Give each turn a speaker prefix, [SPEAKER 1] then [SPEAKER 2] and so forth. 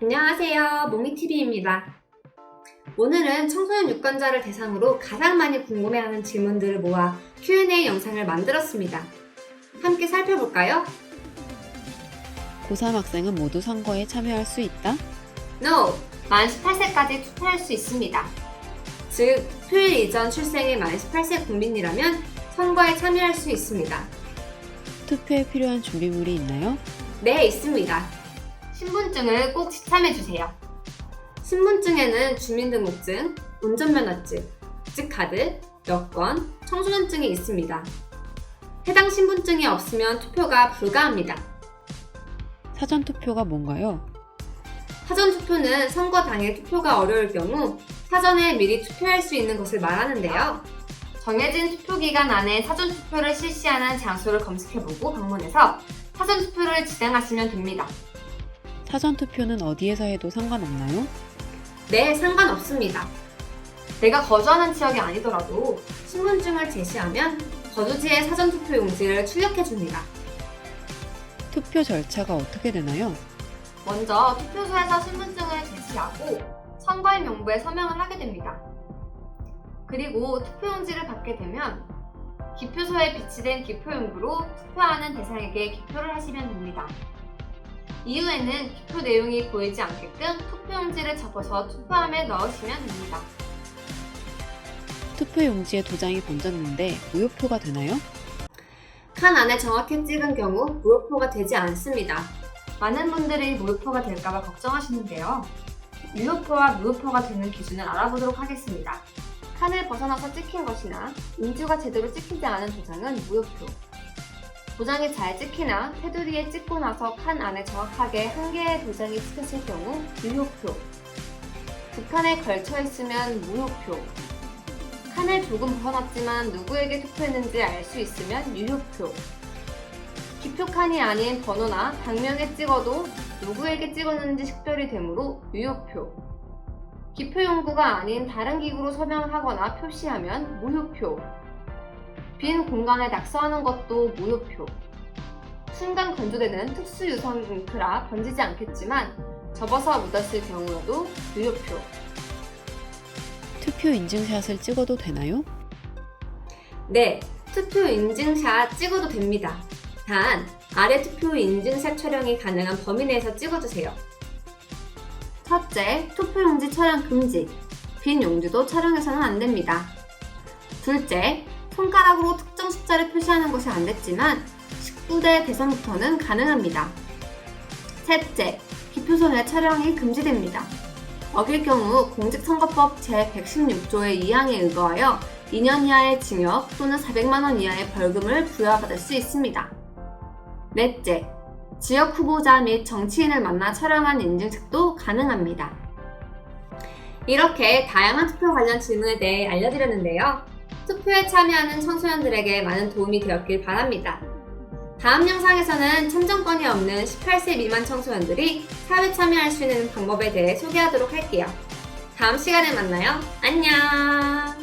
[SPEAKER 1] 안녕하세요. 모미TV입니다. 오늘은 청소년 유권자를 대상으로 가장 많이 궁금해하는 질문들을 모아 Q&A 영상을 만들었습니다. 함께 살펴볼까요?
[SPEAKER 2] 고3 학생은 모두 선거에 참여할 수 있다?
[SPEAKER 1] No! 만 18세까지 투표할 수 있습니다. 즉, 투표일 이전 출생의 만 18세 국민이라면 선거에 참여할 수 있습니다.
[SPEAKER 2] 투표에 필요한 준비물이 있나요?
[SPEAKER 1] 네, 있습니다. 신분증을 꼭 지참해주세요. 신분증에는 주민등록증, 운전면허증, 직카드, 여권, 청소년증이 있습니다. 해당 신분증이 없으면 투표가 불가합니다.
[SPEAKER 2] 사전투표가 뭔가요?
[SPEAKER 1] 사전투표는 선거 당일 투표가 어려울 경우 사전에 미리 투표할 수 있는 것을 말하는데요. 정해진 투표기간 안에 사전투표를 실시하는 장소를 검색해보고 방문해서 사전투표를 진행하시면 됩니다.
[SPEAKER 2] 사전 투표는 어디에서 해도 상관없나요?
[SPEAKER 1] 네, 상관없습니다. 내가 거주하는 지역이 아니더라도 신분증을 제시하면 거주지의 사전 투표 용지를 출력해 줍니다.
[SPEAKER 2] 투표 절차가 어떻게 되나요?
[SPEAKER 1] 먼저 투표소에서 신분증을 제시하고 선거인 명부에 서명을 하게 됩니다. 그리고 투표용지를 받게 되면 기표소에 비치된 기표용구로 투표하는 대상에게 기표를 하시면 됩니다. 이후에는 기표 내용이 보이지 않게끔 투표용지를 접어서 투표함에 넣으시면 됩니다.
[SPEAKER 2] 투표 용지에 도장이 번졌는데 무효표가 되나요?
[SPEAKER 1] 칸 안에 정확히 찍은 경우 무효표가 되지 않습니다. 많은 분들이 무효표가 될까봐 걱정하시는데요. 유효표와 무효표가 되는 기준을 알아보도록 하겠습니다. 칸을 벗어나서 찍힌 것이나 인주가 제대로 찍히지 않은 도장은 무효표. 도장이 잘 찍히나 테두리에 찍고 나서 칸 안에 정확하게 한 개의 도장이 찍혔을 경우 유효표. 두 칸에 걸쳐 있으면 무효표. 칸을 조금 벗어났지만 누구에게 투표했는지 알 수 있으면 유효표. 기표칸이 아닌 번호나 당명에 찍어도 누구에게 찍었는지 식별이 되므로 유효표. 기표 용구가 아닌 다른 기구로 서명하거나 표시하면 무효표. 빈 공간에 낙서하는 것도 무효표. 순간 건조되는 특수 유성 잉크라 번지지 않겠지만 접어서 묻었을 경우에도 유효표.
[SPEAKER 2] 투표 인증샷을 찍어도 되나요?
[SPEAKER 1] 네, 투표 인증샷 찍어도 됩니다. 단, 아래 투표 인증샷 촬영이 가능한 범위 내에서 찍어주세요. 첫째, 투표용지 촬영 금지. 빈 용지도 촬영해서는 안 됩니다. 둘째, 손가락으로 특정 숫자를 표시하는 것이 안 됐지만 19대 대선부터는 가능합니다. 셋째, 기표소 내 촬영이 금지됩니다. 어길 경우 공직선거법 제116조의 2항에 의거하여 2년 이하의 징역 또는 400만원 이하의 벌금을 부여받을 수 있습니다. 넷째, 지역 후보자 및 정치인을 만나 촬영한 인증책도 가능합니다. 이렇게 다양한 투표 관련 질문에 대해 알려드렸는데요. 투표에 참여하는 청소년들에게 많은 도움이 되었길 바랍니다. 다음 영상에서는 참정권이 없는 18세 미만 청소년들이 사회 참여할 수 있는 방법에 대해 소개하도록 할게요. 다음 시간에 만나요. 안녕!